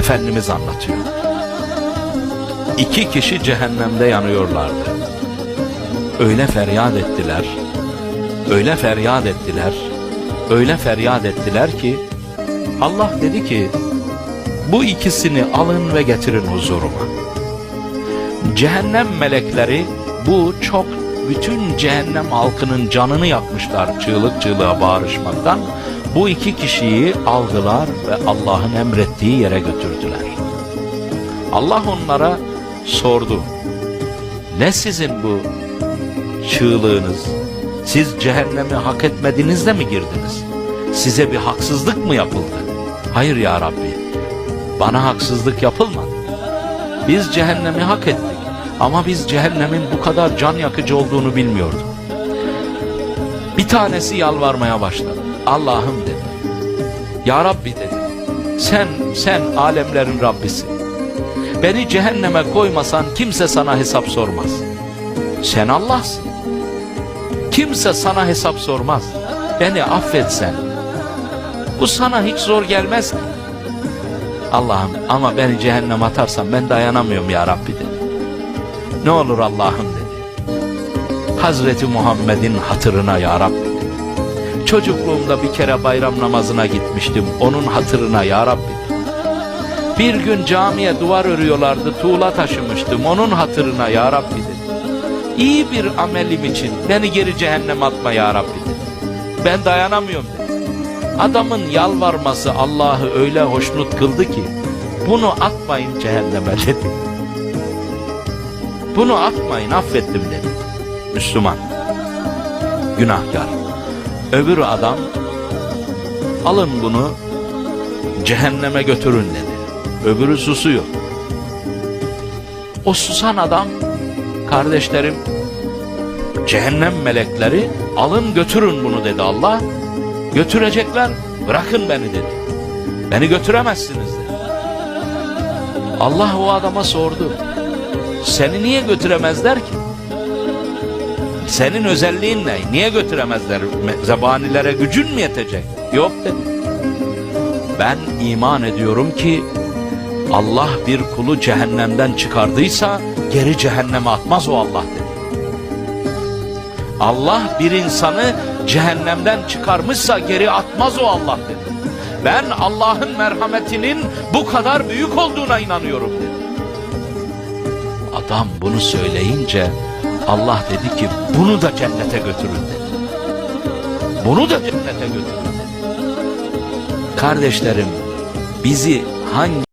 Efendimiz anlatıyor. İki kişi cehennemde yanıyorlardı. Öyle feryat ettiler, öyle feryat ettiler, öyle feryat ettiler ki Allah dedi ki bu ikisini alın ve getirin huzuruma. Cehennem melekleri bu çok bütün cehennem halkının canını yakmışlar çığlık çığlığa bağırışmaktan. Bu iki kişiyi aldılar ve Allah'ın emrettiği yere götürdüler. Allah onlara sordu. Ne sizin bu çığlığınız? Siz cehennemi hak etmediniz de mi girdiniz? Size bir haksızlık mı yapıldı? Hayır ya Rabbi. Bana haksızlık yapılmadı. Biz cehennemi hak ettik. Ama biz cehennemin bu kadar can yakıcı olduğunu bilmiyorduk. Bir tanesi yalvarmaya başladı. Allah'ım dedi. Ya Rabbi dedi. Sen, sen alemlerin Rabbisi. Beni cehenneme koymasan kimse sana hesap sormaz. Sen Allah'sın. Kimse sana hesap sormaz. Beni affetsen. Bu sana hiç zor gelmez ki. Allah'ım ama beni cehennem atarsan ben dayanamıyorum ya Rabbi dedi. Ne olur Allah'ım dedi. Hazreti Muhammed'in hatırına ya Rabbi. Çocukluğumda bir kere bayram namazına gitmiştim. Onun hatırına ya Rabbi. Bir gün camiye duvar örüyorlardı. Tuğla taşımıştım. Onun hatırına ya Rabbi. İyi bir amelim için beni geri cehennem atma ya Rabbi. Ben dayanamıyorum dedi. Adamın yalvarması Allah'ı öyle hoşnut kıldı ki bunu atmayın cehenneme dedi. Bunu atmayın affettim dedi. Müslüman. Günahkar. Öbür adam alın bunu cehenneme götürün dedi. Öbürü susuyor. O susan adam kardeşlerim cehennem melekleri alın götürün bunu dedi Allah. Götürecekler bırakın beni dedi. Beni götüremezsiniz dedi. Allah o adama sordu. Seni niye götüremezler ki? Senin özelliğin ne? Niye götüremezler? Me- Zebanilere gücün mü yetecek? Yok dedi. Ben iman ediyorum ki Allah bir kulu cehennemden çıkardıysa geri cehenneme atmaz o Allah dedi. Allah bir insanı cehennemden çıkarmışsa geri atmaz o Allah dedi. Ben Allah'ın merhametinin bu kadar büyük olduğuna inanıyorum dedi. Adam bunu söyleyince Allah dedi ki bunu da cennete götürün dedi. Bunu da cennete götürün dedi. Kardeşlerim bizi hangi